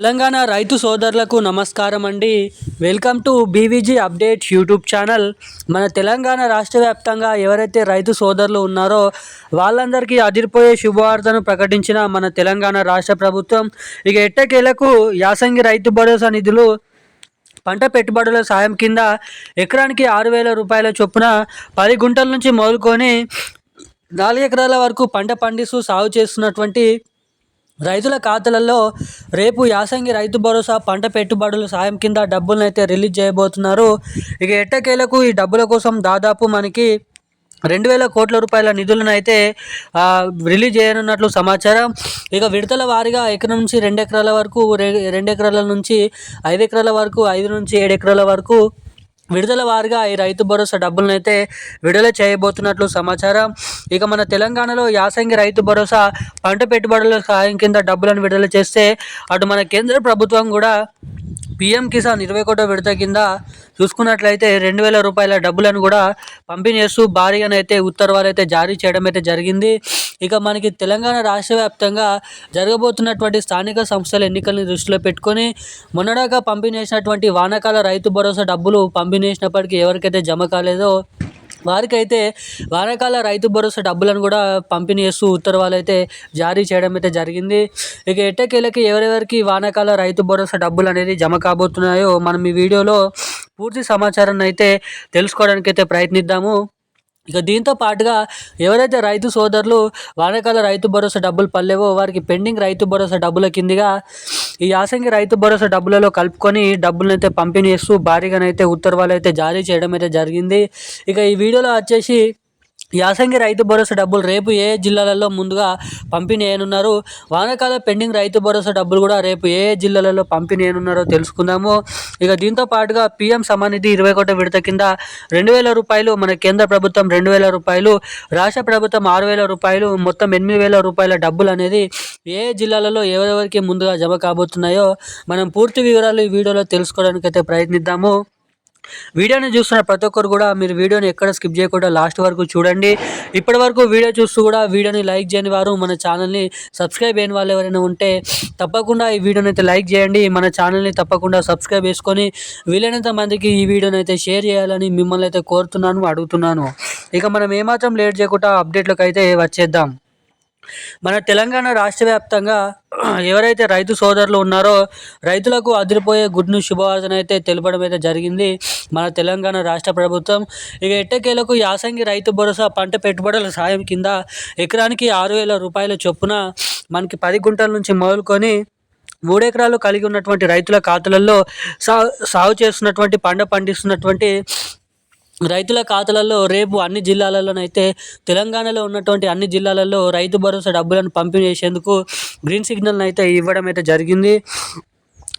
తెలంగాణ రైతు సోదరులకు నమస్కారం అండి welcome to BVG update YouTube channel. మన తెలంగాణ రాష్ట్ర వ్యాప్తంగా ఎవరైతే రైతు సోదరులు ఉన్నారో వాళ్ళందరికీ అదిరిపోయే శుభవార్తను ప్రకటించిన మన తెలంగాణ రాష్ట్ర ప్రభుత్వం. ఇక ఎట్టకేలకు యాసంగి రైతు భరోసా నిధులు పంట పెట్టుబడుల సాయం కింద ఎకరానికి ఆరు వేల రూపాయల చొప్పున పది గుంటల నుంచి మొదలుకొని నాలుగు ఎకరాల వరకు పంట పండిస్తూ సాగు చేస్తున్నటువంటి రైతుల ఖాతాలలో రేపు యాసంగి రైతు భరోసా పంట పెట్టుబడుల సాయం కింద డబ్బులను అయితే రిలీజ్ చేయబోతున్నారు. ఇక ఎట్టకేలకు ఈ డబ్బుల కోసం దాదాపు మనకి రెండు వేల కోట్ల రూపాయల నిధులను అయితే రిలీజ్ చేయనున్నట్లు సమాచారం. ఇక విడతల వారీగా ఎకరం నుంచి రెండు ఎకరాల వరకు రెండు ఎకరాల నుంచి ఐదు ఎకరాల వరకు ఐదు నుంచి ఏడు ఎకరాల వరకు విడుదల వారిగా ఈ రైతు భరోసా డబ్బులను అయితే విడుదల చేయబోతున్నట్లు సమాచారం. ఇక మన తెలంగాణలో యాసంగి రైతు భరోసా పంట పెట్టుబడుల సాయం కింద డబ్బులను విడుదల చేస్తే అటు మన కేంద్ర ప్రభుత్వం కూడా పిఎం కిసాన్ ఇరవై కోట్ల విడత కింద చూసుకున్నట్లయితే రెండు వేల రూపాయల డబ్బులను కూడా పంపిణీ చేస్తూ భారీగానైతే ఉత్తర్వులు అయితే జారీ చేయడం అయితే జరిగింది. ఇక మనకి తెలంగాణ రాష్ట్ర వ్యాప్తంగా జరగబోతున్నటువంటి స్థానిక సంస్థల ఎన్నికలను దృష్టిలో పెట్టుకొని మొన్నడాగా పంపిణీ చేసినటువంటి వానకాల రైతు భరోసా డబ్బులు పంపిణీ చేసినప్పటికీ ఎవరికైతే జమ కాలేదో వారికైతే వానాకాల రైతు భరోసా డబ్బులను కూడా పంపిణీ చేస్తూ ఉత్తర్వులు అయితే జారీ చేయడం అయితే జరిగింది. ఇక ఎట్టకేళ్ళకి ఎవరెవరికి వానాకాల రైతు భరోసా డబ్బులు అనేది జమ కాబోతున్నాయో మనం ఈ వీడియోలో పూర్తి సమాచారాన్ని అయితే తెలుసుకోవడానికి అయితే ప్రయత్నిద్దాము. ఇక దీంతో పాటుగా ఎవరైతే రైతు సోదరులు వానాకాల రైతు భరోసా డబ్బులు పడలేవో వారికి పెండింగ్ రైతు భరోసా డబ్బుల కిందిగా ఈ యాసంగి రైతు భరోసా డబ్బులలో కలుపుకొని డబ్బులను అయితే పంపిణీ చేస్తూ భారీగానైతే ఉత్తర్వులు అయితే జారీ చేయడం అయితే జరిగింది. ఇక ఈ వీడియోలో వచ్చేసి యాసంగి రైతు భరోసా డబ్బులు రేపు ఏ జిల్లాలలో ముందుగా పంపిణీ చేయనున్నారు వానాకాల పెండింగ్ రైతు భరోసా డబ్బులు కూడా రేపు ఏ జిల్లాలలో పంపిణీ చేయనున్నారో తెలుసుకుందాము. ఇక దీంతో పాటుగా పీఎం సమానిధి ఇరవై ఒకటి విడత కింద రెండు వేల రూపాయలు మన కేంద్ర ప్రభుత్వం రెండు వేల రూపాయలు రాష్ట్ర ప్రభుత్వం ఆరు వేల రూపాయలు మొత్తం ఎనిమిది వేల రూపాయల డబ్బులు అనేది ఏ జిల్లాలలో ఎవరెవరికి ముందుగా జమ కాబోతున్నాయో మనం పూర్తి వివరాలు ఈ వీడియోలో తెలుసుకోవడానికి అయితే ప్రయత్నిద్దాము. వీడియోని చూస్తున్న ప్రతి ఒక్కరు కూడా మీరు వీడియోని ఎక్కడ స్కిప్ చేయకుండా లాస్ట్ వరకు చూడండి. ఇప్పటి వరకు వీడియో చూస్తూ కూడా వీడియోని లైక్ చేయని వారు మన ఛానల్ని సబ్స్క్రైబ్ అయిన వాళ్ళు ఎవరైనా ఉంటే తప్పకుండా ఈ వీడియోని అయితే లైక్ చేయండి. మన ఛానల్ని తప్పకుండా సబ్స్క్రైబ్ చేసుకొని వీలైనంత మందికి ఈ వీడియోని అయితే షేర్ చేయాలని మిమ్మల్ని అయితే కోరుతున్నాను అడుగుతున్నాను. ఇక మనం ఏమాత్రం లేట్ చేయకుండా అప్డేట్లకు అయితే వచ్చేద్దాం. మన తెలంగాణ రాష్ట్ర వ్యాప్తంగా ఎవరైతే రైతు సోదరులు ఉన్నారో రైతులకు అదిరిపోయే గుడ్ న్యూస్ శుభవార్తను అయితే తెలపడం అయితే జరిగింది మన తెలంగాణ రాష్ట్ర ప్రభుత్వం. ఇక ఎట్టకేలకు యాసంగి రైతు భరోసా పంట పెట్టుబడుల సాయం కింద ఎకరానికి ఆరు వేల రూపాయల చొప్పున మనకి పది గుంటల నుంచి మొదలుకొని మూడెకరాలు కలిగి ఉన్నటువంటి రైతుల ఖాతాలలో సా సాగు చేస్తున్నటువంటి పంట పండిస్తున్నటువంటి రైతుల ఖాతాలలో రేపు అన్ని జిల్లాలలోనైతే తెలంగాణలో ఉన్నటువంటి అన్ని జిల్లాలలో రైతు భరోసా డబ్బులను పంపిణీ చేసేందుకు గ్రీన్ సిగ్నల్ అయితే ఇవ్వడం అయితే జరిగింది.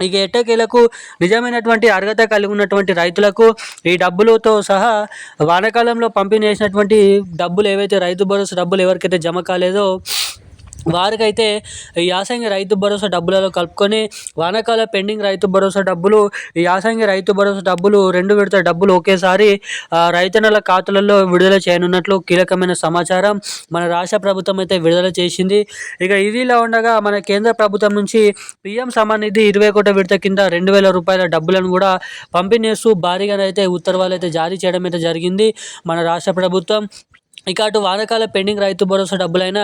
ఇక ఎట్టకేలకు నిజమైనటువంటి అర్హత కలిగి ఉన్నటువంటి రైతులకు ఈ డబ్బులతో సహా వానాకాలంలో పంపిణీ చేసినటువంటి డబ్బులు ఏవైతే రైతు భరోసా డబ్బులు ఎవరికైతే జమ కాలేదో వారికైతే యాసంగి రైతు భరోసా డబ్బులలో కలుపుకొని వానాకాల పెండింగ్ రైతు భరోసా డబ్బులు యాసంగి రైతు భరోసా డబ్బులు రెండు విడత డబ్బులు ఒకేసారి రైతన్నల ఖాతాలలో విడుదల చేయనున్నట్లు కీలకమైన సమాచారం మన రాష్ట్ర ప్రభుత్వం అయితే విడుదల చేసింది. ఇక ఇదిలా ఉండగా మన కేంద్ర ప్రభుత్వం నుంచి పిఎం సమానిధి ఇరవై కోట విడత కింద రెండు వేల రూపాయల డబ్బులను కూడా పంపిణీ చేస్తూ భారీగానైతే ఉత్తర్వులు అయితే జారీ చేయడం అయితే జరిగింది మన రాష్ట్ర ప్రభుత్వం. ఇక అటు వానకాల పెండింగ్ రైతు భరోసా డబ్బులైనా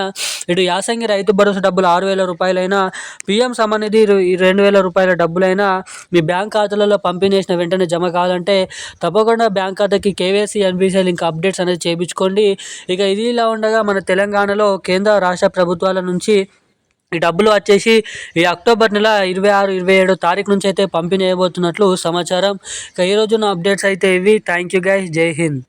ఇటు యాసంగి రైతు భరోసా డబ్బులు ఆరు వేల రూపాయలైనా పిఎం సమానిధి రెండు వేల రూపాయల డబ్బులైనా మీ బ్యాంక్ ఖాతాలలో పంపిణీ చేసిన వెంటనే జమ కావాలంటే తప్పకుండా బ్యాంక్ ఖాతాకి కేవైసీ ఎన్బీసీ లింక్ అప్డేట్స్ అనేది చేయించుకోండి. ఇక ఇది ఇలా ఉండగా మన తెలంగాణలో కేంద్ర రాష్ట్ర ప్రభుత్వాల నుంచి ఈ డబ్బులు వచ్చేసి ఈ అక్టోబర్ నెల ఇరవై ఆరు ఇరవై ఏడో తారీఖు నుంచి అయితే పంపిణీ చేయబోతున్నట్లు సమాచారం. ఇక ఈ నా అప్డేట్స్ అయితే ఇవి. Thank you guys. Jai Hind.